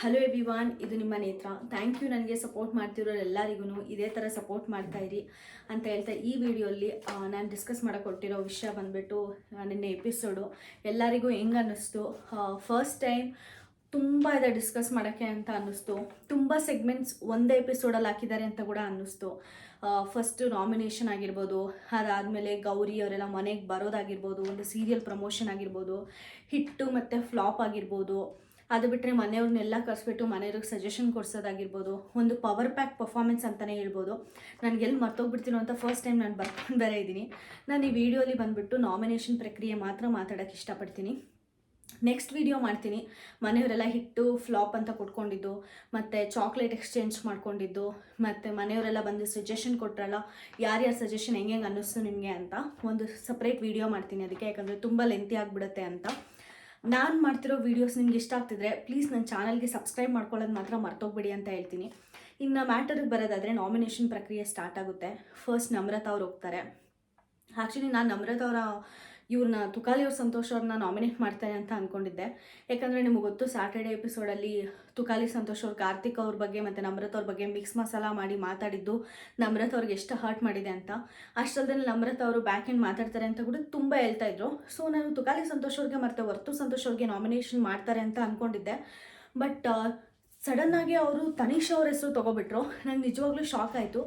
Hello ಎವಿವಾನ್ ಇದು ನಿಮ್ಮ ನೇತ್ರ. ಥ್ಯಾಂಕ್ ಯು ನನಗೆ ಸಪೋರ್ಟ್ ಮಾಡ್ತಿರೋರು ಎಲ್ಲರಿಗೂ ಇದೇ ಥರ ಸಪೋರ್ಟ್ ಮಾಡ್ತಾ ಇರಿ ಅಂತ ಹೇಳ್ತಾ ಈ ವಿಡಿಯೋಲಿ ನಾನು ಡಿಸ್ಕಸ್ ಮಾಡೋಕೆ ಕೊಟ್ಟಿರೋ ವಿಷಯ ಬಂದ್ಬಿಟ್ಟು ನಿನ್ನೆ ಎಪಿಸೋಡು ಎಲ್ಲರಿಗೂ ಹೆಂಗೆ ಅನ್ನಿಸ್ತು? ಫಸ್ಟ್ ಟೈಮ್ ತುಂಬ ಇದೆ ಡಿಸ್ಕಸ್ ಮಾಡೋಕ್ಕೆ ಅಂತ ಅನ್ನಿಸ್ತು. ತುಂಬ ಸೆಗ್ಮೆಂಟ್ಸ್ ಒಂದೇ ಎಪಿಸೋಡಲ್ಲಿ ಹಾಕಿದ್ದಾರೆ ಅಂತ ಕೂಡ ಅನ್ನಿಸ್ತು. ಫಸ್ಟು ನಾಮಿನೇಷನ್ ಆಗಿರ್ಬೋದು, ಅದಾದಮೇಲೆ ಗೌರಿ ಅವರೆಲ್ಲ ಮನೆಗೆ ಬರೋದಾಗಿರ್ಬೋದು, ಒಂದು ಸೀರಿಯಲ್ ಪ್ರಮೋಷನ್ ಆಗಿರ್ಬೋದು, ಹಿಟ್ಟು ಮತ್ತು ಫ್ಲಾಪ್ ಆಗಿರ್ಬೋದು ಅದು ಬಿಟ್ಟರೆ ಮನೆಯವ್ರನ್ನೆಲ್ಲ ಕರೆಸ್ಬಿಟ್ಟು ಮನೆಯವ್ರಿಗೆ ಸಜೆಷನ್ ಕೊಡ್ಸೋದಾಗಿರ್ಬೋದು, ಒಂದು ಪವರ್ ಪ್ಯಾಕ್ ಪರ್ಫಾರ್ಮೆನ್ಸ್ ಅಂತಲೇ ಹೇಳ್ಬೋದು. ನನಗೆ ಎಲ್ಲಿ ಮರ್ತೋಗ್ಬಿಡ್ತೀನೋ ಅಂತ ಫಸ್ಟ್ ಟೈಮ್ ನಾನು ಬರ್ಕೊಂಡು ಬೇರೆ ಇದ್ದೀನಿ. ನಾನು ಈ ವಿಡಿಯೋಲಿ ಬಂದುಬಿಟ್ಟು ನಾಮಿನೇಷನ್ ಪ್ರಕ್ರಿಯೆ ಮಾತ್ರ ಮಾತಾಡೋಕ್ಕೆ ಇಷ್ಟಪಡ್ತೀನಿ. ನೆಕ್ಸ್ಟ್ ವಿಡಿಯೋ ಮಾಡ್ತೀನಿ. ಮನೆಯವರೆಲ್ಲ ಹಿಟ್ಟು ಫ್ಲಾಪ್ ಅಂತ ಕೊಟ್ಕೊಂಡಿದ್ದು, ಮತ್ತು ಚಾಕ್ಲೇಟ್ ಎಕ್ಸ್ಚೇಂಜ್ ಮಾಡ್ಕೊಂಡಿದ್ದು, ಮತ್ತು ಮನೆಯವರೆಲ್ಲ ಬಂದು ಸಜೆಷನ್ ಕೊಟ್ರಲ್ಲ, ಯಾರ್ಯಾರ ಸಜೆಷನ್ ಹೆಂಗೆ ಹೆಂಗೆ ಅನ್ನಿಸ್ತು ನಿಮಗೆ ಅಂತ ಒಂದು ಸಪ್ರೇಟ್ ವಿಡಿಯೋ ಮಾಡ್ತೀನಿ ಅದಕ್ಕೆ, ಯಾಕಂದರೆ ತುಂಬ ಲೆಂತಿ ಆಗಿಬಿಡುತ್ತೆ ಅಂತ. ನಾನು ಮಾಡ್ತಿರೋ ವೀಡಿಯೋಸ್ ನಿಮ್ಗೆ ಇಷ್ಟ ಆಗ್ತಿದ್ರೆ ಪ್ಲೀಸ್ ನನ್ನ ಚಾನಲ್ಗೆ ಸಬ್ಸ್ಕ್ರೈಬ್ ಮಾಡ್ಕೊಳ್ಳೋದು ಮಾತ್ರ ಮರ್ತೋಗ್ಬೇಡಿ ಅಂತ ಹೇಳ್ತೀನಿ. ಇನ್ನು ಮ್ಯಾಟರ್ಗೆ ಬರೋದಾದರೆ ನಾಮಿನೇಷನ್ ಪ್ರಕ್ರಿಯೆ ಸ್ಟಾರ್ಟ್ ಆಗುತ್ತೆ. ಫಸ್ಟ್ ನಮ್ರತಾ ಅವ್ರು ಹೋಗ್ತಾರೆ. ಆ್ಯಕ್ಚುಲಿ ನಾನು ನಮ್ರತ ಅವರ ಇವ್ರನ್ನ ತುಕಾಲಿ ಅವ್ರ ಸಂತೋಷ್ ಅವ್ರನ್ನ ನಾಮಿನೇಟ್ ಮಾಡ್ತಾರೆ ಅಂತ ಅಂದ್ಕೊಂಡಿದ್ದೆ ಯಾಕಂದರೆ ನಿಮಗೆ ಗೊತ್ತು ಸ್ಯಾಟರ್ಡೆ ಎಪಿಸೋಡಲ್ಲಿ ತುಕಾಲಿ ಸಂತೋಷ್ ಅವ್ರು, ಕಾರ್ತಿಕ್ ಅವ್ರ ಬಗ್ಗೆ ಮತ್ತು ನಮ್ರತ ಅವ್ರ ಬಗ್ಗೆ ಮಿಕ್ಸ್ ಮಸಾಲ ಮಾಡಿ ಮಾತಾಡಿದ್ದು ನಮ್ರತ ಅವ್ರಿಗೆ ಎಷ್ಟು ಹರ್ಟ್ ಮಾಡಿದೆ ಅಂತ. ಅಷ್ಟಲ್ದೇ ನಮ್ರತ ಅವರು ಬ್ಯಾಕ್ ಎಂಡ್ ಮಾತಾಡ್ತಾರೆ ಅಂತ ಕೂಡ ತುಂಬ ಹೇಳ್ತಾ ಇದ್ರು. ಸೊ ನಾನು ತುಕಾಲಿ ಸಂತೋಷ್ ಅವ್ರಿಗೆ ಮತ್ತು ವರ್ತು ಸಂತೋಷ್ ಅವ್ರಿಗೆ ನಾಮಿನೇಷನ್ ಮಾಡ್ತಾರೆ ಅಂತ ಅಂದ್ಕೊಂಡಿದ್ದೆ ಬಟ್ ಸಡನ್ನಾಗಿ ಅವರು ತನಿಷ್ ಅವ್ರ ಹೆಸರು ತೊಗೊಬಿಟ್ರು. ನಂಗೆ ನಿಜವಾಗ್ಲೂ ಶಾಕ್ ಆಯಿತು.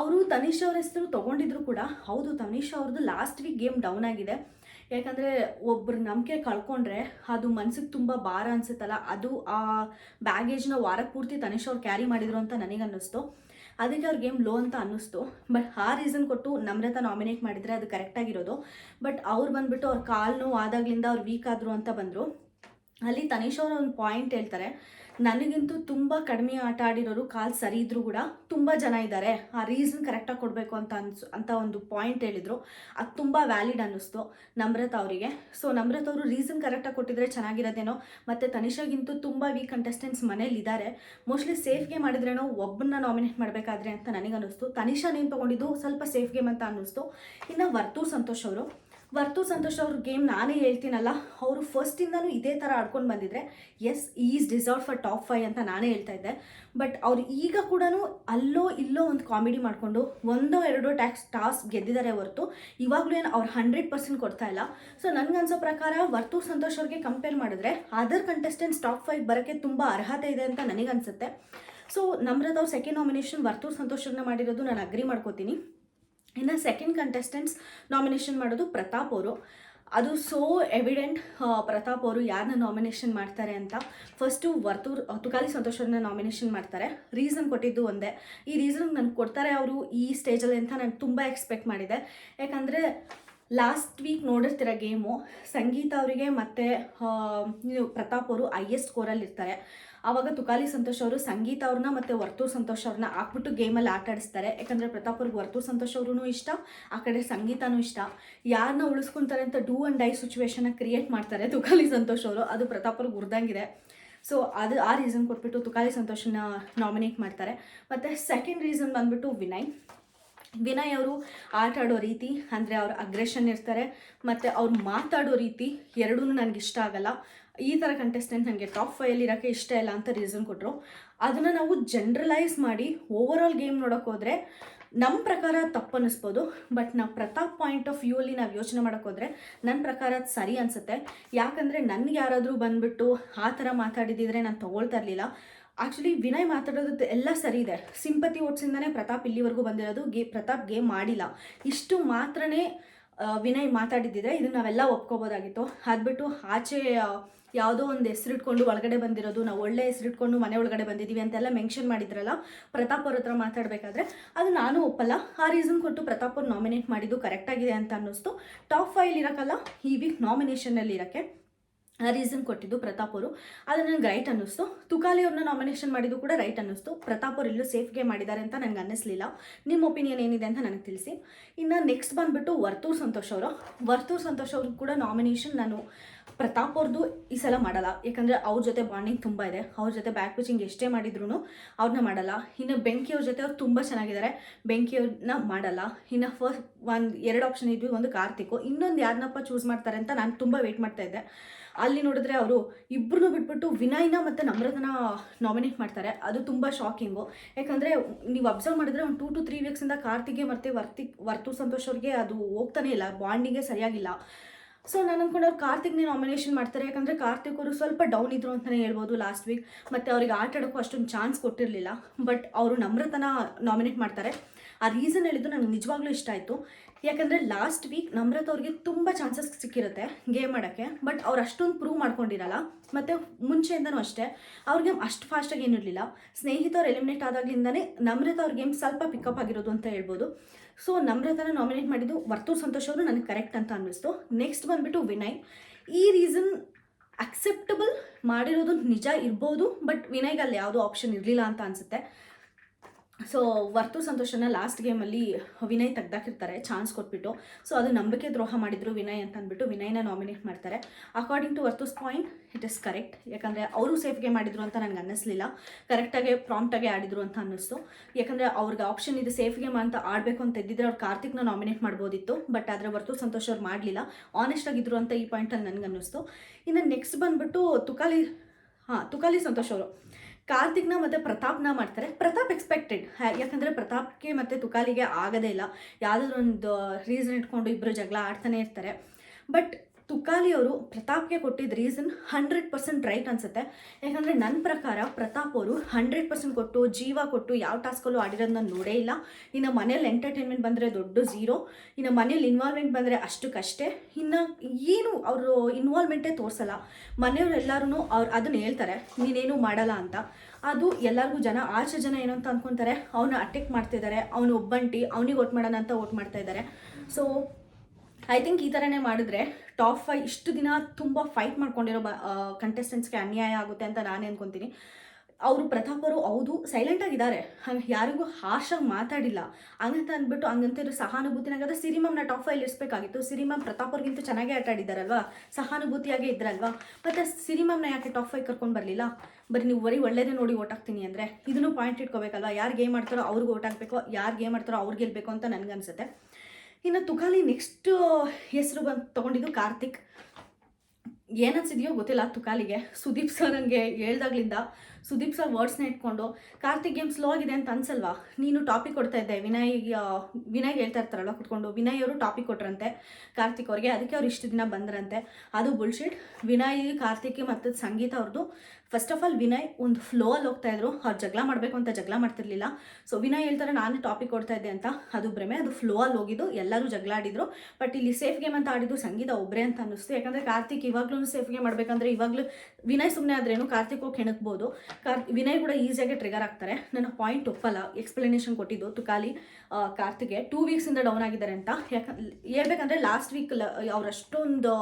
ಅವರು ತನಿಷ್ ಅವ್ರ ಹೆಸರು ತೊಗೊಂಡಿದ್ರು ಕೂಡ. ಹೌದು, ತನಿಷ್ ಅವ್ರದ್ದು ಲಾಸ್ಟ್ ವೀಕ್ ಗೇಮ್ ಡೌನ್ ಆಗಿದೆ. ಯಾಕಂದರೆ ಒಬ್ಬರು ನಂಬಿಕೆ ಕಳ್ಕೊಂಡ್ರೆ ಅದು ಮನ್ಸಿಗೆ ತುಂಬ ಭಾರ ಅನಿಸುತ್ತಲ್ಲ, ಅದು ಆ ಬ್ಯಾಗೇಜ್ನ ವಾರ ಪೂರ್ತಿ ತನಿಷ್ ಅವ್ರು ಕ್ಯಾರಿ ಮಾಡಿದ್ರು ಅಂತ ನನಗೆ ಅನ್ನಿಸ್ತು. ಅದಕ್ಕೆ ಅವ್ರ ಗೇಮ್ ಲೋ ಅಂತ ಅನ್ನಿಸ್ತು. ಬಟ್ ಆ ರೀಸನ್ ಕೊಟ್ಟು ನಮ್ರತ ನಾಮಿನೇಟ್ ಮಾಡಿದರೆ ಅದು ಕರೆಕ್ಟಾಗಿರೋದು ಬಟ್ ಅವ್ರು ಬಂದುಬಿಟ್ಟು ಅವ್ರ ಕಾಲು ನೋವು ಆದಾಗ್ಲಿಂದ ಅವ್ರು ವೀಕ್ ಆದರು ಅಂತ ಬಂದರು. ಅಲ್ಲಿ ತನೀಶ್ ಅವರು ಒಂದು ಪಾಯಿಂಟ್ ಹೇಳ್ತಾರೆ. ನನಗಂತೂ ತುಂಬ ಕಡಿಮೆ ಆಟ ಆಡಿರೋರು ಕಾಲು ಸರಿ ಇದ್ರೂ ಕೂಡ ತುಂಬ ಜನ ಇದ್ದಾರೆ ಆ ರೀಸನ್ ಕರೆಕ್ಟಾಗಿ ಕೊಡಬೇಕು ಅಂತ ಅನ್ಸು, ಅಂತ ಒಂದು ಪಾಯಿಂಟ್ ಹೇಳಿದರು. ಅದು ತುಂಬ ವ್ಯಾಲಿಡ್ ಅನ್ನಿಸ್ತು ನಮ್ರತ ಅವರಿಗೆ. ಸೊ ನಮ್ರತ ಅವರು ರೀಸನ್ ಕರೆಕ್ಟಾಗಿ ಕೊಟ್ಟಿದ್ರೆ ಚೆನ್ನಾಗಿರೋದೇನೋ, ಮತ್ತು ತನಿಷಾಗಿಂತೂ ತುಂಬ ವೀಕ್ ಕಂಟೆಸ್ಟೆಂಟ್ಸ್ ಮನೇಲಿ ಇದ್ದಾರೆ ಮೋಸ್ಟ್ಲಿ ಸೇಫ್ಗೆ ಮಾಡಿದ್ರೇನೋ ಒಬ್ಬನ್ನ ನಾಮಿನೇಟ್ ಮಾಡಬೇಕಾದ್ರೆ ಅಂತ ನನಗನ್ನಿಸ್ತು. ತನಿಷಾ ನೇಮ್ ತೊಗೊಂಡಿದ್ದು? ಸ್ವಲ್ಪ ಸೇಫ್ ಗೇಮ್ ಅಂತ ಅನ್ನಿಸ್ತು. ಇನ್ನು ವರ್ತೂರ್ ಸಂತೋಷ್ ಅವರು. ವರ್ತು ಸಂತೋಷ್ ಅವ್ರ ಗೇಮ್ ನಾನೇ ಹೇಳ್ತೀನಲ್ಲ, ಅವರು ಫಸ್ಟಿಂದನೂ ಇದೇ ಥರ ಆಡ್ಕೊಂಡು ಬಂದಿದ್ರೆ S is deserve for top five ಅಂತ ನಾನೇ ಹೇಳ್ತಾ ಇದ್ದೆ. ಬಟ್ ಅವ್ರು ಈಗ ಕೂಡ ಅಲ್ಲೋ ಇಲ್ಲೋ ಒಂದು ಕಾಮಿಡಿ ಮಾಡಿಕೊಂಡು, ಒಂದೋ ಎರಡೋ ಟ್ಯಾಕ್ಸ್ ಟಾಸ್ಕ್ ಗೆದ್ದಿದ್ದಾರೆ ಹೊರತು, ಇವಾಗಲೂ ಏನು ಅವ್ರು ಹಂಡ್ರೆಡ್ ಪರ್ಸೆಂಟ್ ಕೊಡ್ತಾ ಇಲ್ಲ. ಸೊ ನನಗನ್ಸೋ ಪ್ರಕಾರ ವರ್ತು ಸಂತೋಷ್ ಅವ್ರಿಗೆ ಕಂಪೇರ್ ಮಾಡಿದ್ರೆ ಅದರ್ ಕಂಟೆಸ್ಟೆಂಟ್ಸ್ ಟಾಪ್ ಫೈವ್ ಬರೋಕ್ಕೆ ತುಂಬ ಅರ್ಹತೆ ಇದೆ ಅಂತ ನನಗನ್ಸುತ್ತೆ ಸೊ ನಮ್ರತ್ ಅವ್ರು ಸೆಕೆಂಡ್ ನಾಮಿನೇಷನ್ ವರ್ತು ಸಂತೋಷನ ಮಾಡಿರೋದು ನಾನು ಅಗ್ರಿ ಮಾಡ್ಕೋತೀನಿ. ಇನ್ನು ಸೆಕೆಂಡ್ ಕಂಟೆಸ್ಟೆಂಟ್ಸ್ ನಾಮಿನೇಷನ್ ಮಾಡೋದು ಪ್ರತಾಪ್ ಅವರು. ಅದು ಸೋ ಎವಿಡೆಂಟ್ ಪ್ರತಾಪ್ ಅವರು ಯಾರನ್ನ ನಾಮಿನೇಷನ್ ಮಾಡ್ತಾರೆ ಅಂತ. ಫಸ್ಟು ವರ್ತೂರ್, ತುಕಾಲಿ ಸಂತೋಷ್ ಅವ್ರನ್ನ ನಾಮಿನೇಷನ್ ಮಾಡ್ತಾರೆ. ರೀಸನ್ ಕೊಟ್ಟಿದ್ದು ಒಂದೇ. ಈ ರೀಸನ್ ನನಗೆ ಕೊಡ್ತಾರೆ ಅವರು ಈ ಸ್ಟೇಜಲ್ಲಿ ಅಂತ ನಾನು ತುಂಬ ಎಕ್ಸ್ಪೆಕ್ಟ್ ಮಾಡಿದೆ. ಯಾಕಂದರೆ ಲಾಸ್ಟ್ ವೀಕ್ ನೋಡಿರ್ತೀರ ಗೇಮು? ಸಂಗೀತ ಅವರಿಗೆ ಮತ್ತು ಪ್ರತಾಪ್ ಅವರು ಹೈಯೆಸ್ಟ್ ಸ್ಕೋರಲ್ಲಿ ಇರ್ತಾರೆ. ಆವಾಗ ತುಕಾಲಿ ಸಂತೋಷ್ ಅವರು ಸಂಗೀತ ಅವ್ರನ್ನ ಮತ್ತು ವರ್ತೂರ್ ಸಂತೋಷ್ ಅವ್ರನ್ನ ಹಾಕ್ಬಿಟ್ಟು ಗೇಮಲ್ಲಿ ಆಟ ಆಡಿಸ್ತಾರೆ ಯಾಕಂದರೆ ಪ್ರತಾಪ್ ಅವ್ರಿಗೆ ವರ್ತೂರ್ ಸಂತೋಷ್ ಅವ್ರೂ ಇಷ್ಟ, ಆ ಕಡೆ ಸಂಗೀತನೂ ಇಷ್ಟ. ಯಾರನ್ನ ಉಳಿಸ್ಕೊಂತಾರೆ ಅಂತ ಡೂ ಆ್ಯಂಡ್ ಡೈ ಸಿಚುವೇಶನ್ನ ಕ್ರಿಯೇಟ್ ಮಾಡ್ತಾರೆ ತುಕಾಲಿ ಸಂತೋಷ್ ಅವರು. ಅದು ಪ್ರತಾಪ್ ಅವ್ರಿಗೆ ಉರ್ದಂಗಿದೆ. ಸೊ ಅದು ಆ ರೀಸನ್ ಕೊಟ್ಬಿಟ್ಟು ತುಕಾಲಿ ಸಂತೋಷನ ನಾಮಿನೇಟ್ ಮಾಡ್ತಾರೆ. ಮತ್ತು ಸೆಕೆಂಡ್ ರೀಸನ್ ಬಂದ್ಬಿಟ್ಟು ವಿನಯ್. ವಿನಯ್ ಅವರು ಆಟ ಆಡೋ ರೀತಿ, ಅಂದರೆ ಅವ್ರ ಅಗ್ರೆಷನ್ ಇರ್ತಾರೆ, ಮತ್ತು ಅವ್ರು ಮಾತಾಡೋ ರೀತಿ ಎರಡೂ ನನಗೆ ಇಷ್ಟ ಆಗಲ್ಲ. ಈ ಥರ ಕಂಟೆಸ್ಟೆಂಟ್ ನನಗೆ ಟಾಪ್ ಫೈಯಲ್ಲಿ ಇರೋಕ್ಕೆ ಇಷ್ಟ ಇಲ್ಲ ಅಂತ ರೀಸನ್ ಕೊಟ್ಟರು ಅದನ್ನು ನಾವು ಜನ್ರಲೈಸ್ ಮಾಡಿ ಓವರ್ ಆಲ್ ಗೇಮ್ ನೋಡೋಕೆ ಹೋದರೆ ನಮ್ಮ ಪ್ರಕಾರ ತಪ್ಪು ಅನ್ನಿಸ್ಬೋದು ಬಟ್ ನಾವು ಪ್ರತಾಪ್ ಪಾಯಿಂಟ್ ಆಫ್ ವ್ಯೂ ಅಲ್ಲಿ ನಾವು ಯೋಚನೆ ಮಾಡೋಕ್ಕೋದ್ರೆ ನನ್ನ ಪ್ರಕಾರ ಅದು ಸರಿ ಅನಿಸುತ್ತೆ. ಯಾಕಂದರೆ ನನಗೆ ಯಾರಾದರೂ ಬಂದುಬಿಟ್ಟು ಆ ಥರ ಮಾತಾಡಿದಿದ್ರೆ ನಾನು ತೊಗೊಳ್ತಾ ಇರಲಿಲ್ಲ. ಆ್ಯಕ್ಚುಲಿ ವಿನಯ್ ಮಾತಾಡೋದು ಎಲ್ಲ ಸರಿ ಇದೆ. ಸಿಂಪತಿ ಓಟ್ಸಿಂದನೇ ಪ್ರತಾಪ್ ಇಲ್ಲಿವರೆಗೂ ಬಂದಿರೋದು. ಗೇ ಪ್ರತಾಪ್ ಗೇಮ್ ಮಾಡಿಲ್ಲ. ಇಷ್ಟು ಮಾತ್ರನೇ ವಿನಯ್ ಮಾತಾಡಿದ್ದಿದ್ರೆ ಇದನ್ನ ನಾವೆಲ್ಲ ಒಪ್ಕೋಬೋದಾಗಿತ್ತು. ಅದ್ಬಿಟ್ಟು ಆಚೆ ಯಾವುದೋ ಒಂದು ಹೆಸರಿಟ್ಕೊಂಡು ಒಳಗಡೆ ಬಂದಿರೋದು, ನಾವು ಒಳ್ಳೆ ಹೆಸರಿಟ್ಕೊಂಡು ಮನೆ ಒಳಗಡೆ ಬಂದಿದ್ದೀವಿ ಅಂತೆಲ್ಲ ಮೆನ್ಷನ್ ಮಾಡಿದ್ರಲ್ಲ, ಪ್ರತಾಪ್ ಅವ್ರ ಹತ್ರ ಮಾತಾಡಬೇಕಾದ್ರೆ, ಅದು ನಾನು ಒಪ್ಪಲ್ಲ. ಆ ರೀಸನ್ ಕೊಟ್ಟು ಪ್ರತಾಪ್ ಅವ್ರು ನಾಮಿನೇಟ್ ಮಾಡಿದ್ದು ಕರೆಕ್ಟಾಗಿದೆ ಅಂತ ಅನ್ನಿಸ್ತು. ಟಾಪ್ ಫೈಲ್ ಇರೋಕ್ಕಲ್ಲ ಈ ವೀಕ್ ನಾಮಿನೇಷನಲ್ಲಿ ಇರೋಕ್ಕೆ. ರೀಸನ್ ಕೊಟ್ಟಿದ್ದು ಪ್ರತಾಪ್ ಅವರು. ಅದು ನನಗೆ ರೈಟ್ ಅನ್ನಿಸ್ತು. ತುಕಾಲಿ ಅವ್ರನ್ನ ನಾಮಿನೇಷನ್ ಮಾಡಿದ್ದು ಕೂಡ ರೈಟ್ ಅನ್ನಿಸ್ತು. ಪ್ರತಾಪ್ ಅವರು ಇಲ್ಲೂ ಸೇಫ್ಗೆ ಮಾಡಿದ್ದಾರೆ ಅಂತ ನನಗೆ ಅನ್ನಿಸ್ಲಿಲ್ಲ. ನಿಮ್ಮ ಒಪಿನಿಯನ್ ಏನಿದೆ ಅಂತ ನನಗೆ ತಿಳಿಸಿ. ಇನ್ನು ನೆಕ್ಸ್ಟ್ ಬಂದುಬಿಟ್ಟು ವರ್ತೂರ್ ಸಂತೋಷ್ ಅವರು. ವರ್ತೂರ್ ಸಂತೋಷ್ ಅವ್ರಿಗೆ ಕೂಡ ನಾಮಿನೇಷನ್ ನಾನು ಪ್ರತಾಪ್ ಅವ್ರದ್ದು ಈ ಸಲ ಮಾಡಲ್ಲ. ಯಾಕಂದರೆ ಅವ್ರ ಜೊತೆ ಬಾಂಡಿಂಗ್ ತುಂಬ ಇದೆ. ಅವ್ರ ಜೊತೆ ಬ್ಯಾಕ್ ಪಿಚಿಂಗ್ ಎಷ್ಟೇ ಮಾಡಿದ್ರು ಅವ್ರನ್ನ ಮಾಡಲ್ಲ. ಇನ್ನು ಬೆಂಕಿ ಅವ್ರ ಜೊತೆ ಅವ್ರು ತುಂಬ ಚೆನ್ನಾಗಿದ್ದಾರೆ. ಬೆಂಕಿ ಅವ್ರನ್ನ ಮಾಡಲ್ಲ. ಇನ್ನು ಫಸ್ಟ್ ಒಂದು ಎರಡು ಆಪ್ಷನ್ ಇದ್ವಿ, ಒಂದು ಕಾರ್ತಿಕು. ಇನ್ನೊಂದು ಯಾರನ್ನಪ್ಪ ಚೂಸ್ ಮಾಡ್ತಾರೆ ಅಂತ ನಾನು ತುಂಬ ವೆಯ್ಟ್ ಮಾಡ್ತಾ ಇದ್ದೆ. ಅಲ್ಲಿ ನೋಡಿದ್ರೆ ಅವರು ಇಬ್ಬರನ್ನೂ ಬಿಟ್ಬಿಟ್ಟು ವಿನಯ್ನ ಮತ್ತು ನಮ್ರತನ ನಾಮಿನೇಟ್ ಮಾಡ್ತಾರೆ. ಅದು ತುಂಬ ಶಾಕಿಂಗು ಯಾಕಂದರೆ ನೀವು ಅಬ್ಸರ್ವ್ ಮಾಡಿದ್ರೆ ಒಂದು ಟೂ ಟು ತ್ರೀ ವೀಕ್ಸಿಂದ ಕಾರ್ತಿಗೆ ಮತ್ತು ವರ್ತಿ ವರ್ತು ಸಂತೋಷ್ ಅವ್ರಿಗೆ ಅದು ಹೋಗ್ತಾನೆ ಇಲ್ಲ. ಬಾಂಡಿಂಗೇ ಸರಿಯಾಗಿಲ್ಲ. ಸೊ ನಾನು ಅಂದ್ಕೊಂಡವ್ರು ಕಾರ್ತಿಕ್ನೇ ನಾಮಿನೇಷನ್ ಮಾಡ್ತಾರೆ, ಯಾಕಂದರೆ ಕಾರ್ತಿಕ್ ಅವರು ಸ್ವಲ್ಪ ಡೌನ್ ಇದ್ರು ಅಂತಲೇ ಹೇಳ್ಬೋದು ಲಾಸ್ಟ್ ವೀಕ್ ಮತ್ತು ಅವ್ರಿಗೆ ಆಟ ಆಡೋಕ್ಕೂ ಅಷ್ಟೊಂದು ಚಾನ್ಸ್ ಕೊಟ್ಟಿರಲಿಲ್ಲ. ಬಟ್ ಅವರು ನಮ್ರತನ ನಾಮಿನೇಟ್ ಮಾಡ್ತಾರೆ. ಆ ರೀಸನ್ ಹೇಳಿದ್ದು ನನಗೆ ನಿಜವಾಗ್ಲೂ ಇಷ್ಟ ಆಯಿತು. ಯಾಕಂದರೆ ಲಾಸ್ಟ್ ವೀಕ್ ನಮ್ರತ ಅವ್ರಿಗೆ ತುಂಬ ಚಾನ್ಸಸ್ ಸಿಕ್ಕಿರುತ್ತೆ ಗೇಮ್ ಆಡೋಕ್ಕೆ ಬಟ್ ಅವ್ರು ಅಷ್ಟೊಂದು ಪ್ರೂವ್ ಮಾಡ್ಕೊಂಡಿರಲ್ಲ. ಮತ್ತು ಮುಂಚೆಯಿಂದನೂ ಅಷ್ಟೇ, ಅವ್ರ ಗೇಮ್ ಅಷ್ಟು ಫಾಸ್ಟಾಗಿ ಏನಿರಲಿಲ್ಲ. ಸ್ನೇಹಿತರು ಎಲಿಮಿನೇಟ್ ಆದಾಗ್ಲಿಂದನೇ ನಮ್ರತ ಅವ್ರ ಗೇಮ್ ಸ್ವಲ್ಪ ಪಿಕಪ್ ಆಗಿರೋದು ಅಂತ ಹೇಳ್ಬೋದು. ಸೊ ನಮ್ರತನ ನಾಮಿನೇಟ್ ಮಾಡಿದ್ದು ವರ್ತೂರ್ ಸಂತೋಷ್ ಅವರು, ನನಗೆ ಕರೆಕ್ಟ್ ಅಂತ ಅನ್ನಿಸ್ತು ನೆಕ್ಸ್ಟ್ ಬಂದುಬಿಟ್ಟು ವಿನಯ್. ಈ ರೀಸನ್ ಅಕ್ಸೆಪ್ಟಬಲ್ ಮಾಡಿರೋದು ನಿಜ ಇರ್ಬೋದು ಬಟ್ ವಿನಯ್ಗೆ ಅಲ್ಲಿ ಯಾವುದೋ ಆಪ್ಷನ್ ಇರಲಿಲ್ಲ ಅಂತ ಅನಿಸುತ್ತೆ. ಸೊ ವರ್ತು ಸಂತೋಷನ ಲಾಸ್ಟ್ ಗೇಮಲ್ಲಿ ವಿನಯ್ ತೆಗ್ದಾಕಿರ್ತಾರೆ ಚಾನ್ಸ್ ಕೊಟ್ಬಿಟ್ಟು. ಸೊ ಅದು ನಂಬಿಕೆ ದ್ರೋಹ ಮಾಡಿದ್ರು ವಿನಯ್ ಅಂತ ಅಂದ್ಬಿಟ್ಟು ವಿನಯ್ನ ನಾಮಿನೇಟ್ ಮಾಡ್ತಾರೆ. According to Varthur's point it is correct ಯಾಕಂದರೆ ಅವರು ಸೇಫ್ಗೆ ಮಾಡಿದ್ರು ಅಂತ ನನಗೆ ಅನ್ನಿಸ್ಲಿಲ್ಲ. ಕರೆಕ್ಟಾಗಿ ಪ್ರಾಂಪ್ಟಾಗಿ ಆಡಿದ್ರು ಅಂತ ಅನ್ನಿಸ್ತು. ಯಾಕಂದರೆ ಅವ್ರಿಗೆ ಆಪ್ಷನ್ ಇದೆ ಸೇಫ್ ಗೇಮ್ ಅಂತ ಆಡಬೇಕು ಅಂತ ಇದ್ದಿದ್ರೆ ಅವ್ರು ಕಾರ್ತಿಕ್ನ ನಾಮಿನೇಟ್ ಮಾಡ್ಬೋದಿತ್ತು. ಬಟ್ ಆದರೆ ವರ್ತು ಸಂತೋಷ್ ಅವ್ರು ಮಾಡಲಿಲ್ಲ. ಆನೆಸ್ಟ್ ಆಗಿದ್ರು ಅಂತ ಈ ಪಾಯಿಂಟಲ್ಲಿ ನನಗೆ ಅನ್ನಿಸ್ತು. ಇನ್ನು ನೆಕ್ಸ್ಟ್ ಬಂದ್ಬಿಟ್ಟು ತುಕಾಲಿ, ಹಾಂ, ತುಕಾಲಿ ಸಂತೋಷ್ ಅವರು. ಕಾರ್ತಿಕ್ನ ಮತ್ತು ಪ್ರತಾಪ್ನ ಮಾಡ್ತಾರೆ. ಪ್ರತಾಪ್ ಎಕ್ಸ್ಪೆಕ್ಟೆಡ್ ಯಾಕಂದರೆ ಪ್ರತಾಪ್ಗೆ ಮತ್ತು ತುಕಾಲಿಗೆ ಆಗೋದೇ ಇಲ್ಲ. ಯಾವುದಾದ್ರು ಒಂದು ರೀಸನ್ ಇಟ್ಕೊಂಡು ಇಬ್ಬರು ಜಗಳ ಆಡ್ತಾನೆ ಇರ್ತಾರೆ. ಬಟ್ ತುಕಾಲಿ ಅವರು ಪ್ರತಾಪ್ಗೆ ಕೊಟ್ಟಿದ್ದ ರೀಸನ್ ಹಂಡ್ರೆಡ್ ಪರ್ಸೆಂಟ್ ರೈಟ್ ಅನ್ಸುತ್ತೆ. ಯಾಕಂದರೆ ನನ್ನ ಪ್ರಕಾರ ಪ್ರತಾಪ್ ಅವರು ಹಂಡ್ರೆಡ್ ಪರ್ಸೆಂಟ್ ಕೊಟ್ಟು, ಜೀವ ಕೊಟ್ಟು ಯಾವ ಟಾಸ್ಕಲ್ಲೂ ಆಡಿರೋದು ನಾನು ನೋಡೇ ಇಲ್ಲ. ಇನ್ನು ಮನೇಲಿ ಎಂಟರ್ಟೈನ್ಮೆಂಟ್ ಬಂದರೆ ದೊಡ್ಡ ಝೀರೋ ಇನ್ನು ಮನೇಲಿ ಇನ್ವಾಲ್ವ್ಮೆಂಟ್ ಬಂದರೆ ಅಷ್ಟಕ್ಕಷ್ಟೇ ಇನ್ನು ಏನು ಅವರು ಇನ್ವಾಲ್ವ್ಮೆಂಟೇ ತೋರಿಸಲ್ಲ. ಮನೆಯವರೆಲ್ಲರೂ ಅವ್ರು ಅದನ್ನ ಹೇಳ್ತಾರೆ, ನೀನೇನು ಮಾಡಲ್ಲ ಅಂತ. ಅದು ಎಲ್ಲರಿಗೂ ಜನ, ಆಚೆ ಜನ ಏನು ಅಂತ ಅಂದ್ಕೊತಾರೆ ಅವನ್ನ ಅಟ್ಯಾಕ್ ಮಾಡ್ತಿದ್ದಾರೆ ಅವನು ಒಬ್ಬಂಟಿ, ಅವನಿಗೆ ಓಟ್ ಮಾಡೋಣ ಅಂತ ಓಟ್ ಮಾಡ್ತಾ ಇದ್ದಾರೆ ಸೊ ಐ ಥಿಂಕ್ ಈ ಥರನೇ ಮಾಡಿದ್ರೆ ಟಾಪ್ ಫೈವ್ ಇಷ್ಟು ದಿನ ತುಂಬ ಫೈಟ್ ಮಾಡ್ಕೊಂಡಿರೋ ಬ ಕಂಟೆಸ್ಟೆಂಟ್ಸ್ಗೆ ಅನ್ಯಾಯ ಆಗುತ್ತೆ ಅಂತ ನಾನೇ ಅಂದ್ಕೊತೀನಿ ಅವರು ಪ್ರತಾಪರು ಹೌದು ಸೈಲೆಂಟಾಗಿದ್ದಾರೆ ಹಂಗೆ ಯಾರಿಗೂ ಹಾರ್ಷಾಗಿ ಮಾತಾಡಿಲ್ಲ. ಹಂಗಂತ ಅಂದ್ಬಿಟ್ಟು ಹಂಗಂತ ಇರೋ ಸಹಾನುಭೂತಿನಾಗಾದ್ರೆ ಸಿರಿ ಸಿರಿಮಮ್ನ ಟಾಪ್ ಫೈಲ್ ಇರಿಸ್ಬೇಕಾಗಿತ್ತು ಸಿರಿಮಮ್ ಮ್ಯಾಮ್ ಪ್ರತಾಪ್ ಅವ್ರಿಗಿಂತ ಚೆನ್ನಾಗೇ ಆಟ ಆಡಿದ್ದಾರಲ್ವಾ? ಸಹಾನುಭೂತಿಯಾಗೇ ಇದ್ರಲ್ವಾ? ಮತ್ತು ಸಿರಿಮಮ್ನ ಯಾಕೆ ಟಾಪ್ ಫೈವ್ ಕರ್ಕೊಂಡು ಬರಲಿಲ್ಲ? ಬರೀ ನೀವು ಬರೀ ಒಳ್ಳೇದೇ ನೋಡಿ ಓಟ್ ಹಾಕ್ತೀನಿ ಅಂದರೆ ಇದನ್ನು ಪಾಯಿಂಟ್ ಇಟ್ಕೋಬೇಕಲ್ವಾ? ಯಾರು ಗೇಮ್ ಮಾಡ್ತಾರೋ ಅವ್ರಿಗೆ ಓಟ್ ಹಾಕಬೇಕು, ಯಾರು ಗೇಮ್ ಮಾಡ್ತಾರೋ ಅವ್ರಿಗೆ ಗೆಲ್ಲಬೇಕು ಅಂತ ನನಗನ್ಸುತ್ತೆ ಇನ್ನು ತುಕಾಲಿ ನೆಕ್ಸ್ಟ್ ಹೆಸರು ಬಂದು ತೊಗೊಂಡಿದ್ದು ಕಾರ್ತಿಕ್. ಏನನ್ಸಿದೆಯೋ ಗೊತ್ತಿಲ್ಲ ತುಕಾಲಿಗೆ ಸುದೀಪ್ ಸರ್ ನನಗೆ ಹೇಳ್ದಾಗ್ಲಿಂದ ಸುದೀಪ್ ಸರ್ ವರ್ಡ್ಸ್ನ ಇಟ್ಕೊಂಡು, ಕಾರ್ತಿಕ್ ಗೇಮ್ ಸ್ಲೋ ಆಗಿದೆ ಅಂತ ಅನ್ಸಲ್ವಾ? ನೀನು ಟಾಪಿಕ್ ಕೊಡ್ತಾ ಇದ್ದೆ. ವಿನಯ್ ವಿನಯ್ ಹೇಳ್ತಾ ಇರ್ತಾರಲ್ಲ, ಕುತ್ಕೊಂಡು. ವಿನಯ್ ಅವರು ಟಾಪಿಕ್ ಕೊಟ್ರಂತೆ, ಕಾರ್ತಿಕ್ ಅವ್ರಿಗೆ. ಅದಕ್ಕೆ ಅವ್ರು ಇಷ್ಟು ದಿನ ಬಂದ್ರಂತೆ. ಅದು ಬುಲ್ಶಿಟ್ ವಿನಯ್, ಕಾರ್ತಿಕ್ ಮತ್ತು ಸಂಗೀತ ಅವ್ರದ್ದು ಫಸ್ಟ್ ಆಫ್ ಆಲ್ ವಿನಯ್ ಒಂದು ಫ್ಲೋ ಅಲ್ಲಿ ಹೋಗ್ತಾ ಇದ್ರು. ಅವ್ರು ಜಗಳ ಮಾಡಬೇಕು ಅಂತ ಜಗಳ ಮಾಡ್ತಿರ್ಲಿಲ್ಲ. ಸೊ ವಿನಯ್ ಹೇಳ್ತಾರೆ, ನಾನು ಟಾಪಿಕ್ ಕೊಡ್ತಾ ಇದ್ದೆ ಅಂತ. ಅದು ಭ್ರಮೆ. ಅದು ಫ್ಲೋ ಅಲ್ಲಿ ಹೋಗಿದ್ದು. ಎಲ್ಲರೂ ಜಗಳ ಆಡಿದ್ರು. ಬಟ್ ಇಲ್ಲಿ ಸೇಫ್ ಗೇಮ್ ಅಂತ ಆಡಿದ್ದು ಸಂಗೀತ ಒಬ್ಬರೇ ಅಂತ ಅನ್ನಿಸ್ತು. ಯಾಕಂದರೆ, ಕಾರ್ತಿಕ್ ಇವಾಗ್ಲೂ ಸೇಫ್ ಗೇಮ್ ಮಾಡಬೇಕಂದ್ರೆ ಇವಾಗಲೂ, ವಿನಯ್ ಸುಮ್ಮನೆ ಆದ್ರೇನು ಕಾರ್ತಿಕ್ ಹೋಗಿ ಕೆಣಕ್ಬೋದು ಕಾರ್ ವಿನಯ್ ಕೂಡ ಈಸಿಯಾಗಿ ಟ್ರಿಗರ್ ಆಗ್ತಾರೆ. ನನ್ನ ಪಾಯಿಂಟ್ ಒಪ್ಪಲ್ಲ. ಎಕ್ಸ್ಪ್ಲನೇಷನ್ ಕೊಟ್ಟಿದ್ದು ತುಕಾಲಿ ಕಾರ್ತಿಗೆ ಟೂ ವೀಕ್ಸಿಂದ ಡೌನ್ ಆಗಿದ್ದಾರೆ ಅಂತ. ಯಾಕಂದ್ರೆ ಹೇಳ್ಬೇಕಂದ್ರೆ ಲಾಸ್ಟ್ ವೀಕ್ ಅವರಷ್ಟೊಂದು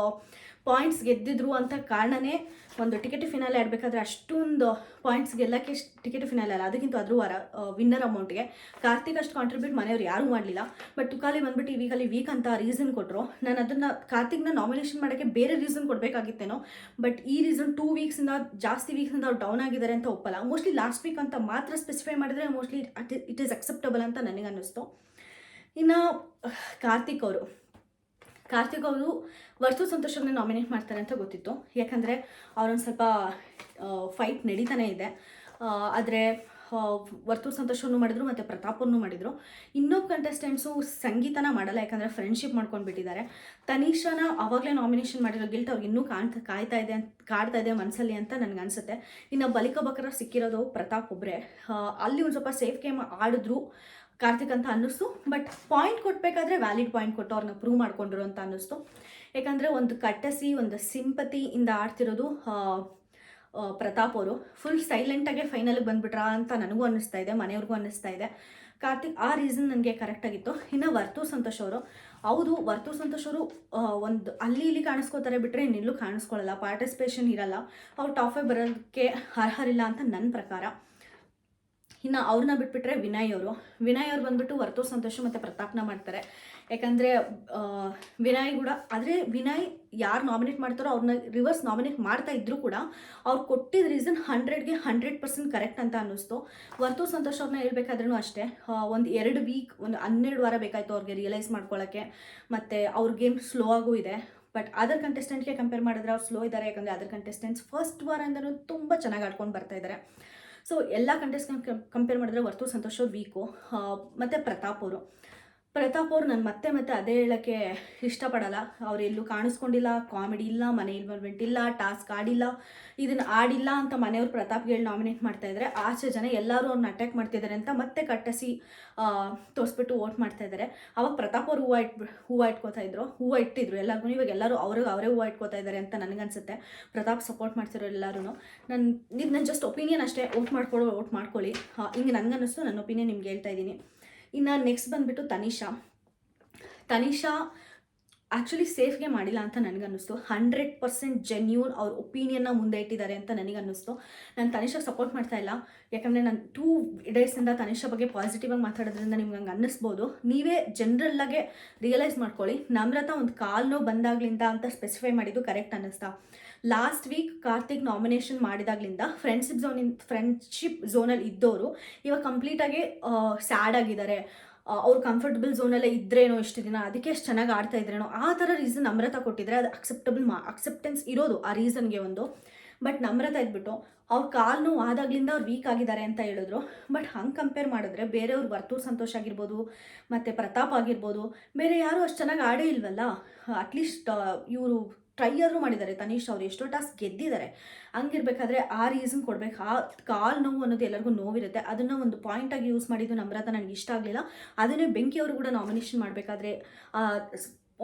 ಪಾಯಿಂಟ್ಸ್ ಗೆದ್ದಿದ್ರು ಅಂತ ಕಾರಣನೇ ಒಂದು ಟಿಕೆಟ್ ಫಿನಾಲೆ ಆಡಬೇಕಾದ್ರೆ ಅಷ್ಟೊಂದು ಪಾಯಿಂಟ್ಸ್ ಗೆಲ್ಲಕ್ಕೆ ಟಿಕೆಟ್ ಫಿನಾಲೆ ಅಲ್ಲ. ಅದಕ್ಕಿಂತ ಅದ್ರ ವಾರ ವಿನ್ನರ್ ಅಮೌಂಟ್ಗೆ ಕಾರ್ತಿಕ್ ಅಷ್ಟು ಕಾಂಟ್ರಿಬ್ಯೂಟ್ ಮನೆಯವ್ರು ಯಾರೂ ಮಾಡಲಿಲ್ಲ. ಬಟ್ ತುಕಾಲಿ ಬಂದ್ಬಿಟ್ಟು ಈ ವೀಕಲ್ಲಿ ವೀಕ್ ಅಂತ ರೀಸನ್ ಕೊಟ್ಟರು ನಾನು ಅದನ್ನು, ಕಾರ್ತಿಕ್ನ ನಾಮಿನೇಷನ್ ಮಾಡೋಕ್ಕೆ ಬೇರೆ ರೀಸನ್ ಕೊಡಬೇಕಾಗಿತ್ತೇನೋ. ಬಟ್ ಈ ರೀಸನ್ ಟೂ ವೀಕ್ಸಿಂದ ಜಾಸ್ತಿ ವೀಕ್ಸಿಂದ ಅವ್ರು ಡೌನ್ ಆಗಿದ್ದಾರೆ ಅಂತ ಒಪ್ಪಲ್ಲ. ಮೋಸ್ಟ್ಲಿ ಲಾಸ್ಟ್ ವೀಕ್ ಅಂತ ಮಾತ್ರ ಸ್ಪೆಸಿಫೈ ಮಾಡಿದ್ರೆ ಮೋಸ್ಟ್ಲಿ ಇಟ್ ಈಸ್ ಅಕ್ಸೆಪ್ಟಬಲ್ ಅಂತ ನನಗೆ ಅನ್ನಿಸ್ತು. ಇನ್ನು, ಕಾರ್ತಿಕ್ ಅವರು ಕಾರ್ತಿಕ್ ಅವರು ವರ್ತು ಸಂತೋಷವ್ರನ್ನ ನಾಮಿನೇಟ್ ಮಾಡ್ತಾರೆ ಅಂತ ಗೊತ್ತಿತ್ತು. ಯಾಕಂದರೆ ಅವರೊಂದು ಸ್ವಲ್ಪ ಫೈಟ್ ನಡೀತಾನೆ ಇದೆ. ಆದರೆ ವರ್ತು ಸಂತೋಷವನ್ನು ಮಾಡಿದ್ರು ಮತ್ತು ಪ್ರತಾಪನ್ನು ಮಾಡಿದರು. ಇನ್ನೊಬ್ಬ ಕಂಟೆಸ್ಟೆಂಟ್ಸು ಸಂಗೀತನ ಮಾಡಲ್ಲ, ಯಾಕಂದರೆ ಫ್ರೆಂಡ್ಶಿಪ್ ಮಾಡ್ಕೊಂಡು ಬಿಟ್ಟಿದ್ದಾರೆ. ತನೀಷಾನ ಆವಾಗಲೇ ನಾಮಿನೇಷನ್ ಮಾಡಿರೋ ಗಿಲ್ಟ್ ಅವ್ರಿಗೆ ಇನ್ನೂ ಕಾಣ್ತಾ, ಕಾಯ್ತಾ ಇದೆ ಅಂತ, ಕಾಡ್ತಾ ಇದೆ ಮನಸ್ಸಲ್ಲಿ ಅಂತ ನನಗೆ ಅನಿಸುತ್ತೆ. ಇನ್ನು ಬಲಿಕ ಬಕರ ಸಿಕ್ಕಿರೋದು ಪ್ರತಾಪ್ ಒಬ್ಬರೇ ಅಲ್ಲಿ ಒಂದು ಸ್ವಲ್ಪ ಸೇಫ್ ಗೇಮ್ ಆಡಿದ್ರು. ಕಾರ್ತಿಕ್ ಅಂತ ಅನ್ನಿಸ್ತು. ಬಟ್ ಪಾಯಿಂಟ್ ಕೊಟ್ಬೇಕಾದ್ರೆ ವ್ಯಾಲಿಡ್ ಪಾಯಿಂಟ್ ಕೊಟ್ಟು ಅವ್ರನ್ನ ಪ್ರೂವ್ ಮಾಡ್ಕೊಂಡ್ರು ಅಂತ ಅನ್ನಿಸ್ತು. ಯಾಕಂದರೆ ಒಂದು ಕಟ್ಟಸಿ ಒಂದು ಸಿಂಪತಿಯಿಂದ ಆಡ್ತಿರೋದು ಆ, ಆ, ಪ್ರತಾಪ್ ಅವರು. ಫುಲ್ ಸೈಲೆಂಟಾಗೆ ಫೈನಲ್ಗೆ ಬಂದ್ಬಿಟ್ರಾ ಅಂತ ನನಗೂ ಅನ್ನಿಸ್ತಾ ಇದೆ ಮನೆಯವ್ರಿಗೂ ಅನ್ನಿಸ್ತಾ ಇದೆ. ಕಾರ್ತಿಕ್ ಆ ರೀಸನ್ ನನಗೆ ಕರೆಕ್ಟಾಗಿತ್ತು ಇನ್ನು ವರ್ತು ಸಂತೋಷ್ ಅವರು. ಹೌದು ವರ್ತು ಸಂತೋಷ್ ಅವರು ಒಂದು ಅಲ್ಲಿ ಇಲ್ಲಿ ಕಾಣಿಸ್ಕೋತಾರೆ ಬಿಟ್ಟರೆ ಇನ್ನೆಲ್ಲೂ ಕಾಣಿಸ್ಕೊಳ್ಳಲ್ಲ ಪಾರ್ಟಿಸಿಪೇಷನ್ ಇರಲ್ಲ. ಅವ್ರು ಟಾಪ್ ಬರೋದಕ್ಕೆ ಅರ್ಹರಿಲ್ಲ ಅಂತ ನನ್ನ ಪ್ರಕಾರ. ಇನ್ನು ಅವ್ರನ್ನ ಬಿಟ್ಬಿಟ್ರೆ ವಿನಯ್ ಅವರು. ವಿನಯ್ ಅವ್ರು ಬಂದ್ಬಿಟ್ಟು ವರ್ತೋ ಸಂತೋಷ ಮತ್ತು ಪ್ರತಾಪ್ನ ಮಾಡ್ತಾರೆ. ಯಾಕಂದರೆ ವಿನಯ್ ಕೂಡ, ಆದರೆ ವಿನಯ್ ಯಾರು ನಾಮಿನೇಟ್ ಮಾಡ್ತಾರೋ ಅವ್ರನ್ನ ರಿವರ್ಸ್ ನಾಮಿನೇಟ್ ಮಾಡ್ತಾ ಇದ್ದರೂ ಕೂಡ ಅವ್ರು ಕೊಟ್ಟಿದ್ದ ರೀಸನ್ ಹಂಡ್ರೆಡ್ಗೆ ಹಂಡ್ರೆಡ್ ಪರ್ಸೆಂಟ್ ಕರೆಕ್ಟ್ ಅಂತ ಅನ್ನಿಸ್ತು. ವರ್ತೋ ಸಂತೋಷ ಅವ್ರನ್ನ ಹೇಳ್ಬೇಕಾದ್ರೂ ಅಷ್ಟೇ ಒಂದು ಎರಡು ವೀಕ್ ಒಂದು ಹನ್ನೆರಡು ವಾರ ಬೇಕಾಯಿತು ಅವ್ರಿಗೆ ರಿಯಲೈಸ್ ಮಾಡ್ಕೊಳ್ಳೋಕ್ಕೆ ಮತ್ತು ಅವ್ರ ಗೇಮ್ ಸ್ಲೋ ಆಗೂ ಇದೆ. ಬಟ್ ಅದರ್ ಕಂಟೆಸ್ಟೆಂಟ್ಗೆ ಕಂಪೇರ್ ಮಾಡಿದ್ರೆ ಅವ್ರು ಸ್ಲೋ ಇದ್ದಾರೆ. ಯಾಕಂದರೆ ಅದರ್ ಕಂಟೆಸ್ಟೆಂಟ್ಸ್ ಫಸ್ಟ್ ವಾರ ಅಂದ್ರೂ ತುಂಬ ಚೆನ್ನಾಗಿ ಆಡ್ಕೊಂಡು ಬರ್ತಾ ಇದ್ದಾರೆ ಸೊ ಎಲ್ಲ ಕಂಟ್ರೀಸ್ ಕಂಪೇರ್ ಮಾಡಿದ್ರೆ ವರ್ತು ಸಂತೋಷ್ ಅವ್ರು ವೀಕು ಮತ್ತು ಪ್ರತಾಪ್ ಅವರು. ಪ್ರತಾಪ್ ಅವ್ರು ನಾನು ಮತ್ತೆ ಮತ್ತೆ ಅದೇ ಹೇಳೋಕ್ಕೆ ಇಷ್ಟಪಡಲ್ಲ. ಅವ್ರು ಎಲ್ಲೂ ಕಾಣಿಸ್ಕೊಂಡಿಲ್ಲ ಕಾಮಿಡಿ ಇಲ್ಲ, ಮನೆ ಇನ್ವಾಲ್ವ್ಮೆಂಟ್ ಇಲ್ಲ ಟಾಸ್ಕ್ ಆಡಿಲ್ಲ ಇದನ್ನು ಆಡಿಲ್ಲ ಅಂತ ಮನೆಯವ್ರು ಪ್ರತಾಪ್ಗೆ ಹೇಳಿ ನಾಮಿನೇಟ್ ಮಾಡ್ತಾ ಇದ್ದಾರೆ ಆಚೆ ಜನ ಎಲ್ಲರೂ ಅವ್ರನ್ನ ಅಟ್ಯಾಕ್ ಮಾಡ್ತಿದ್ದಾರೆ ಅಂತ ಮತ್ತೆ ಕಟ್ಟಿಸಿ ತೋರಿಸ್ಬಿಟ್ಟು ವೋಟ್ ಮಾಡ್ತಾ ಇದ್ದಾರೆ ಅವಾಗ ಪ್ರತಾಪ್ ಅವ್ರು ಹೂವು ಇಟ್, ಹೂವು ಇಟ್ಕೋತಾ ಇದ್ರು. ಹೂವು ಇಟ್ಟಿದ್ರು ಎಲ್ಲರಿಗೂ ಇವಾಗ ಎಲ್ಲರೂ ಅವ್ರಿಗೆ ಅವರೇ ಹೂವು ಇಟ್ಕೋತಾ ಇದ್ದಾರೆ ಅಂತ ನನಗನ್ಸುತ್ತೆ. ಪ್ರತಾಪ್ ಸಪೋರ್ಟ್ ಮಾಡ್ತಿರೋ ಎಲ್ಲರೂ ನನ್ನ ಇದು ನನ್ನ ಜಸ್ಟ್ ಒಪಿನಿಯನ್ ಅಷ್ಟೇ. ವೋಟ್ ಮಾಡ್ಕೊಳ್ಳೋ ವೋಟ್ ಮಾಡ್ಕೊಳ್ಳಿ. ಹಿಂಗೆ ನನಗನ್ನಿಸ್ತು. ನನ್ನ ಒಪಿನಿಯನ್ ನಿಮ್ಗೆ ಹೇಳ್ತಾ ಇದ್ದೀನಿ. ಇನ್ನು ನೆಕ್ಸ್ಟ್ ಬಂದುಬಿಟ್ಟು ತನಿಷಾ. ತನಿಷಾ ಆ್ಯಕ್ಚುಲಿ ಸೇಫ್ಗೆ ಮಾಡಿಲ್ಲ ಅಂತ ನನಗನ್ನಿಸ್ತು. ಹಂಡ್ರೆಡ್ ಪರ್ಸೆಂಟ್ ಜೆನ್ಯೂನ್ ಅವ್ರ ಒಪಿನಿಯನ್ನ ಮುಂದೆ ಇಟ್ಟಿದ್ದಾರೆ ಅಂತ ನನಗನ್ನಿಸ್ತು. ನಾನು ತನಿಷಾಗೆ ಸಪೋರ್ಟ್ ಮಾಡ್ತಾ ಇಲ್ಲ. ಯಾಕಂದರೆ ನಾನು ಟೂ ಡೇಸಿಂದ ತನಿಷಾ ಬಗ್ಗೆ ಪಾಸಿಟಿವ್ ಆಗಿ ಮಾತಾಡೋದ್ರಿಂದ ನಿಮ್ಗೆ ಹಂಗೆ ಅನ್ನಿಸ್ಬೋದು. ನೀವೇ ಜನರಲ್ಲಾಗೆ ರಿಯಲೈಸ್ ಮಾಡ್ಕೊಳ್ಳಿ. ನಮ್ರತ ಒಂದು ಕಾಲು ನೋವು ಬಂದಾಗ್ಲಿಂದ ಅಂತ ಸ್ಪೆಸಿಫೈ ಮಾಡಿದ್ದು ಕರೆಕ್ಟ್ ಅನ್ನಿಸ್ತಾ. ಲಾಸ್ಟ್ ವೀಕ್ ಕಾರ್ತಿಕ್ ನಾಮಿನೇಷನ್ ಮಾಡಿದಾಗ್ಲಿಂದ ಫ್ರೆಂಡ್ಶಿಪ್ ಝೋನಿಂದ ಫ್ರೆಂಡ್ಶಿಪ್ ಝೋನಲ್ಲಿ ಇದ್ದವರು ಇವಾಗ ಕಂಪ್ಲೀಟಾಗಿ ಸ್ಯಾಡ್ ಆಗಿದ್ದಾರೆ. ಅವ್ರು ಕಂಫರ್ಟಬಲ್ ಝೋನಲ್ಲೇ ಇದ್ರೇನೋ ಇಷ್ಟು ದಿನ, ಅದಕ್ಕೆ ಎಷ್ಟು ಚೆನ್ನಾಗಿ ಆಡ್ತಾ ಇದ್ರೇನೋ, ಆ ಥರ ರೀಸನ್ ನಮ್ರತ ಕೊಟ್ಟಿದ್ರೆ ಅದು ಅಕ್ಸೆಪ್ಟಬಲ್ ಮಾ ಅಕ್ಸೆಪ್ಟೆನ್ಸ್ ಇರೋದು ಆ ರೀಸನ್ಗೆ ಒಂದು. ಬಟ್ ನಮ್ರತ ಇದ್ಬಿಟ್ಟು ಅವ್ರ ಕಾಲು ನೋವು ಆದಾಗ್ಲಿಂದ ಅವ್ರು ವೀಕ್ ಆಗಿದ್ದಾರೆ ಅಂತ ಹೇಳಿದ್ರು. ಬಟ್ ಹಂಗೆ ಕಂಪೇರ್ ಮಾಡಿದ್ರೆ ಬೇರೆಯವ್ರು ವರ್ತೂರ್ ಸಂತೋಷ ಆಗಿರ್ಬೋದು, ಮತ್ತು ಪ್ರತಾಪ್ ಆಗಿರ್ಬೋದು, ಬೇರೆ ಯಾರೂ ಅಷ್ಟು ಚೆನ್ನಾಗಿ ಆಡೇ ಇಲ್ವಲ್ಲ? ಅಟ್ಲೀಸ್ಟ್ ಇವರು ಟ್ರೈ ಆದರೂ ಮಾಡಿದ್ದಾರೆ. ತನಿಷ್ ಅವರು ಎಷ್ಟೋ ಟಾಸ್ಕ್ ಗೆದ್ದಿದ್ದಾರೆ. ಹಂಗಿರ್ಬೇಕಾದ್ರೆ ಆ ರೀಸನ್ ಕೊಡ್ಬೇಕು. ಆ ಕಾಲ್ ನೋವು ಅನ್ನೋದು ಎಲ್ಲರಿಗೂ ನೋವಿರುತ್ತೆ. ಅದನ್ನು ಒಂದು ಪಾಯಿಂಟಾಗಿ ಯೂಸ್ ಮಾಡಿದ್ದು ನಮ್ರತ ನನಗೆ ಇಷ್ಟ ಆಗಲಿಲ್ಲ. ಅದನ್ನೇ ಬೆಂಕಿಯವರು ಕೂಡ ನಾಮಿನೇಷನ್ ಮಾಡಬೇಕಾದ್ರೆ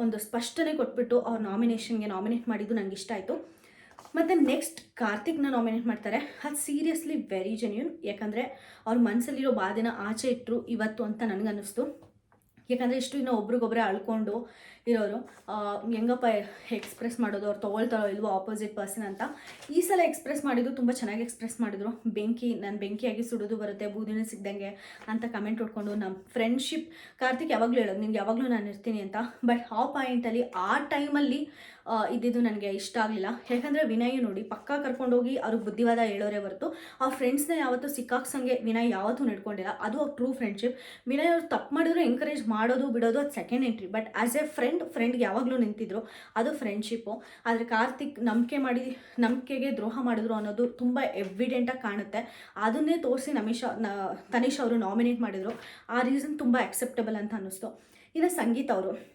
ಒಂದು ಸ್ಪಷ್ಟನೆ ಕೊಟ್ಬಿಟ್ಟು ಅವ್ರ ನಾಮಿನೇಷನ್ಗೆ ನಾಮಿನೇಟ್ ಮಾಡಿದ್ದು ನನಗೆ ಇಷ್ಟ ಆಯಿತು. ಮತ್ತು ನೆಕ್ಸ್ಟ್ ಕಾರ್ತಿಕ್ನ ನಾಮಿನೇಟ್ ಮಾಡ್ತಾರೆ. ಅದು ಸೀರಿಯಸ್ಲಿ ವೆರಿ ಜೆನ್ಯೂನ್ ಯಾಕಂದರೆ ಅವ್ರ ಮನಸ್ಸಲ್ಲಿರೋ ಬಾಧೆನ ಆಚೆ ಇಟ್ಟರು ಇವತ್ತು ಅಂತ ನನಗನ್ನಿಸ್ತು. ಯಾಕಂದರೆ ಇಷ್ಟು ಇನ್ನೂ ಒಬ್ರಿಗೊಬ್ಬರೇ ಅಳ್ಕೊಂಡು ಇರೋರು ಹೆಂಗಪ್ಪ ಎಕ್ಸ್ಪ್ರೆಸ್ ಮಾಡೋದು, ಅವ್ರು ತೊಗೊಳ್ತಾರೋ ಇಲ್ವೋ ಆಪೋಸಿಟ್ ಪರ್ಸನ್ ಅಂತ, ಈ ಸಲ ಎಕ್ಸ್ಪ್ರೆಸ್ ಮಾಡಿದ್ದು ತುಂಬ ಚೆನ್ನಾಗಿ ಎಕ್ಸ್ಪ್ರೆಸ್ ಮಾಡಿದ್ರು. ಬೆಂಕಿ, ನಾನು ಬೆಂಕಿಯಾಗಿ ಸುಡೋದು ಬರುತ್ತೆ, ಬೂದಿನ ಸಿಗ್ದಂಗೆ ಅಂತ ಕಮೆಂಟ್ ಹೊಡ್ಕೊಂಡು ನಮ್ಮ ಫ್ರೆಂಡ್ಶಿಪ್ ಕಾರ್ತಿಕ್ ಯಾವಾಗಲೂ ಹೇಳೋದು, ನಿನ್ಗೆ ಯಾವಾಗಲೂ ನಾನು ಇರ್ತೀನಿ ಅಂತ. ಬಟ್ ಆ ಪಾಯಿಂಟಲ್ಲಿ ಆ ಟೈಮಲ್ಲಿ ಇದ್ದಿದ್ದು ನನಗೆ ಇಷ್ಟ ಆಗಲಿಲ್ಲ. ಯಾಕಂದರೆ ವಿನಯ್ ನೋಡಿ, ಪಕ್ಕ ಕರ್ಕೊಂಡೋಗಿ ಅವ್ರಿಗೆ ಬುದ್ಧಿವಾದ ಹೇಳೋರೇ ಹೊರತು, ಆ ಫ್ರೆಂಡ್ಸ್ನ ಯಾವತ್ತೂ ಸಿಕ್ಕಾಕ್ಸಂಗೆ ವಿನಯ್ ಯಾವತ್ತೂ ನಡ್ಕೊಂಡಿಲ್ಲ. ಅದು ಅವ್ರ ಟ್ರೂ ಫ್ರೆಂಡ್ಶಿಪ್ ವಿನಯ್ ಅವ್ರು ತಪ್ಪು ಮಾಡಿದ್ರು ಎಂಕರೇಜ್ ಮಾಡೋದು, ಬಿಡೋದು, ಅದು second entry but as a friend ಫ್ರೆಂಡ್ಗೆ ಯಾವಾಗಲೂ ನಿಂತಿದ್ರು. ಅದು ಫ್ರೆಂಡ್ಶಿಪ್ಪು ಆದರೆ ಕಾರ್ತಿಕ್ ನಂಬಿಕೆ ಮಾಡಿ, ನಂಬಿಕೆಗೆ ದ್ರೋಹ ಮಾಡಿದ್ರು ಅನ್ನೋದು ತುಂಬ ಎವಿಡೆಂಟಾಗಿ ಕಾಣುತ್ತೆ. ಅದನ್ನೇ ತೋರಿಸಿ ನಮಿಷ ತನಿಷ್ ಅವರು ನಾಮಿನೇಟ್ ಮಾಡಿದರು. ಆ ರೀಸನ್ ತುಂಬ ಅಕ್ಸೆಪ್ಟಬಲ್ ಅಂತ ಅನ್ನಿಸ್ತು. ಇನ್ನು ಸಂಗೀತ ಅವರು.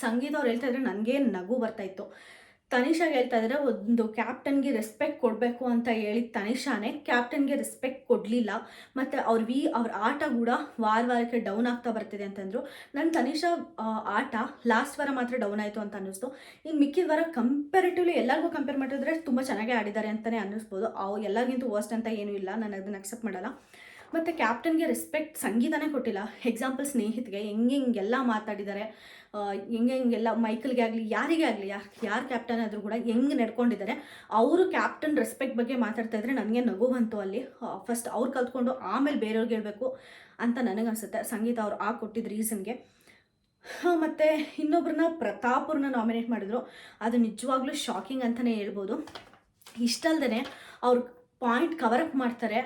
ಸಂಗೀತ ಅವ್ರು ಹೇಳ್ತಾ ಇದ್ರೆ ನನಗೆ ನಗು ಬರ್ತಾಯಿತ್ತು ತನಿಷಾಗೆ ಹೇಳ್ತಾ ಇದ್ದಾರೆ ಒಂದು ಕ್ಯಾಪ್ಟನ್ಗೆ ರೆಸ್ಪೆಕ್ಟ್ ಕೊಡಬೇಕು ಅಂತ ಹೇಳಿದ ತನಿಷಾನೇ ಕ್ಯಾಪ್ಟನ್ಗೆ ರೆಸ್ಪೆಕ್ಟ್ ಕೊಡಲಿಲ್ಲ. ಮತ್ತು ಅವ್ರ ವಿ, ಅವ್ರ ಆಟ ಕೂಡ ವಾರ ವಾರಕ್ಕೆ ಡೌನ್ ಆಗ್ತಾ ಬರ್ತಿದೆ ಅಂತಂದರು. ನನ್ನ ತನಿಷಾ ಆಟ ಲಾಸ್ಟ್ ವಾರ ಮಾತ್ರ ಡೌನ್ ಆಯಿತು ಅಂತ ಅನ್ನಿಸ್ತು. ಇನ್ನು ಮಿಕ್ಕಿದ ವಾರ ಕಂಪೇರಿಟಿವ್ಲಿ ಎಲ್ಲರಿಗೂ ಕಂಪೇರ್ ಮಾಡಿದ್ರೆ ತುಂಬ ಚೆನ್ನಾಗೇ ಆಡಿದ್ದಾರೆ ಅಂತಲೇ ಅನ್ನಿಸ್ಬೋದು. ಅವು ಎಲ್ಲರಿಗಿಂತ ವರ್ಸ್ಟ್ ಅಂತ ಏನೂ ಇಲ್ಲ. ನಾನು ಅದನ್ನು ಅಕ್ಸೆಪ್ಟ್ ಮಾಡಲ್ಲ. ಮತ್ತು ಕ್ಯಾಪ್ಟನ್ಗೆ ರೆಸ್ಪೆಕ್ಟ್ ಸಂಗೀತನೇ ಕೊಟ್ಟಿಲ್ಲ. ಎಕ್ಸಾಂಪಲ್ ಸ್ನೇಹಿತ್ಗೆ ಹೆಂಗೆ ಹಿಂಗೆಲ್ಲ ಮಾತಾಡಿದ್ದಾರೆ ಹೆಂಗೆ ಹಿಂಗೆಲ್ಲ ಮೈಕಲ್ಗೆ ಆಗಲಿ, ಯಾರಿಗೇ ಆಗಲಿ, ಯಾರು ಯಾರು ಕ್ಯಾಪ್ಟನ್ ಆದರೂ ಕೂಡ ಹೆಂಗೆ ನಡ್ಕೊಂಡಿದ್ದಾರೆ, ಅವರು ಕ್ಯಾಪ್ಟನ್ ರೆಸ್ಪೆಕ್ಟ್ ಬಗ್ಗೆ ಮಾತಾಡ್ತಾ ಇದ್ರೆ ನನಗೆ ನಗು ಬಂತು ಅಲ್ಲಿ. ಫಸ್ಟ್ ಅವ್ರು ಕಲ್ತ್ಕೊಂಡು ಆಮೇಲೆ ಬೇರೆಯವ್ರಿಗೆ ಹೇಳಬೇಕು ಅಂತ ನನಗನ್ಸುತ್ತೆ ಸಂಗೀತ ಅವ್ರು ಆ ಕೊಟ್ಟಿದ್ದ ರೀಸನ್ಗೆ ಮತ್ತು ಇನ್ನೊಬ್ರನ್ನ ಪ್ರತಾಪವ್ರನ್ನ ನಾಮಿನೇಟ್ ಮಾಡಿದ್ರು. ಅದು ನಿಜವಾಗ್ಲೂ ಶಾಕಿಂಗ್ ಅಂತಲೇ ಹೇಳ್ಬೋದು. ಇಷ್ಟಲ್ದೇ ಅವ್ರು ಪಾಯಿಂಟ್ ಕವರ್ ಅಪ್ ಮಾಡ್ತಾರೆ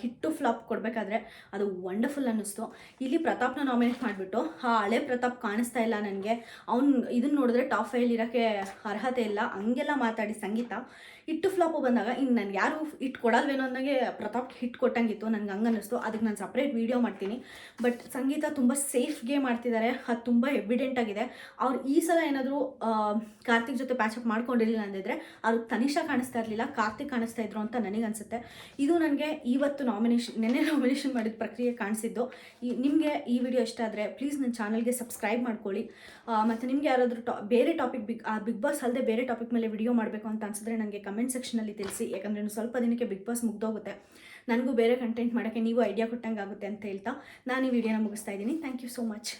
ಹಿಟ್ಟು ಫ್ಲಾಪ್ ಕೊಡಬೇಕಾದ್ರೆ ಅದು ವಂಡರ್ಫುಲ್ ಅನ್ನಿಸ್ತು. ಇಲ್ಲಿ ಪ್ರತಾಪ್ನ ನಾಮಿನೇಟ್ ಮಾಡಿಬಿಟ್ಟು ಆ ಹಳೆ ಪ್ರತಾಪ್ ಕಾಣಿಸ್ತಾ ಇಲ್ಲ ನನಗೆ. ಅವ್ನು ಇದನ್ನ ನೋಡಿದ್ರೆ ಟಾಪ್ ಫೈಲ್ ಇರೋಕ್ಕೆ ಅರ್ಹತೆ ಇಲ್ಲ. ಹಂಗೆಲ್ಲ ಮಾತಾಡಿ ಸಂಗೀತ. ಹಿಟ್ಟು ಫ್ಲಾಪು ಬಂದಾಗ ಇನ್ನು ನನಗೆ ಯಾರು ಹಿಟ್ಟು ಕೊಡಲ್ವೇನೋ ಅಂದಂಗೆ ಪ್ರತಾಪ್ ಹಿಟ್ ಕೊಟ್ಟಂಗಿತ್ತು, ನನಗೆ ಹಂಗೆ ಅನ್ನಿಸ್ತು ಅದಕ್ಕೆ ನಾನು ಸಪ್ರೇಟ್ ವೀಡಿಯೋ ಮಾಡ್ತೀನಿ. ಬಟ್ ಸಂಗೀತ ತುಂಬ ಸೇಫ್ ಗೇಮ್ ಮಾಡ್ತಿದ್ದಾರೆ ಅದು ತುಂಬ ಎವಿಡೆಂಟ್ ಆಗಿದೆ. ಅವ್ರು ಈ ಸಲ ಏನಾದರೂ ಕಾರ್ತಿಕ್ ಜೊತೆ ಪ್ಯಾಚಪ್ ಮಾಡ್ಕೊಂಡಿರಲಿಲ್ಲ ಅಂದಿದ್ರೆ ಅವ್ರು ತನಿಷಾ ಕಾಣಿಸ್ತಾ ಇರಲಿಲ್ಲ, ಕಾರ್ತಿಕ್ ಕಾಣಿಸ್ತಾ ಇದ್ರು ಅಂತ ನನಗೆ ಅನಿಸುತ್ತೆ. ಇದು ನನಗೆ ಇವತ್ತು ನಾಮಿನೇಷನ್ ನೆನ್ನೆ ನಾಮಿನೇಷನ್ ಮಾಡಿದ ಪ್ರಕ್ರಿಯೆ ಕಾಣಿಸಿದ್ದು. ನಿಮಗೆ ಈ ವಿಡಿಯೋ ಇಷ್ಟ ಆದರೆ ಪ್ಲೀಸ್ ನನ್ನ ಚಾನಲ್ಗೆ ಸಬ್ಸ್ಕ್ರೈಬ್ ಮಾಡ್ಕೊಳ್ಳಿ. ಮತ್ತು ನಿಮಗೆ ಯಾರಾದರೂ ಟಾ ಬೇರೆ ಟಾಪಿಕ್ ಬಿಗ್ ಬಿಗ್ ಬಾಸ್ ಅಲ್ಲದೆ ಬೇರೆ ಟಾಪಿಕ್ ಮೇಲೆ ವಿಡಿಯೋ ಮಾಡಬೇಕು ಅಂತ ಅನ್ಸಿದ್ರೆ ನನಗೆ ಕಮೆಂಟ್ ಸೆಕ್ಷನಲ್ಲಿ ತಿಳಿಸಿ, ಯಾಕಂದರೆ ಸ್ವಲ್ಪ ದಿನಕ್ಕೆ ಬಿಗ್ ಬಾಸ್ ಮುಗ್ದೋಗುತ್ತೆ. ನನಗೂ ಬೇರೆ ಕಂಟೆಂಟ್ ಮಾಡೋಕ್ಕೆ ನೀವು ಐಡಿಯಾ ಕೊಟ್ಟಂಗೆ ಆಗುತ್ತೆ ಅಂತ ಹೇಳ್ತಾ, ನಾನು ಈ ವಿಡಿಯೋನ ಮುಗಿಸ್ತಾ ಇದ್ದೀನಿ. Thank you so much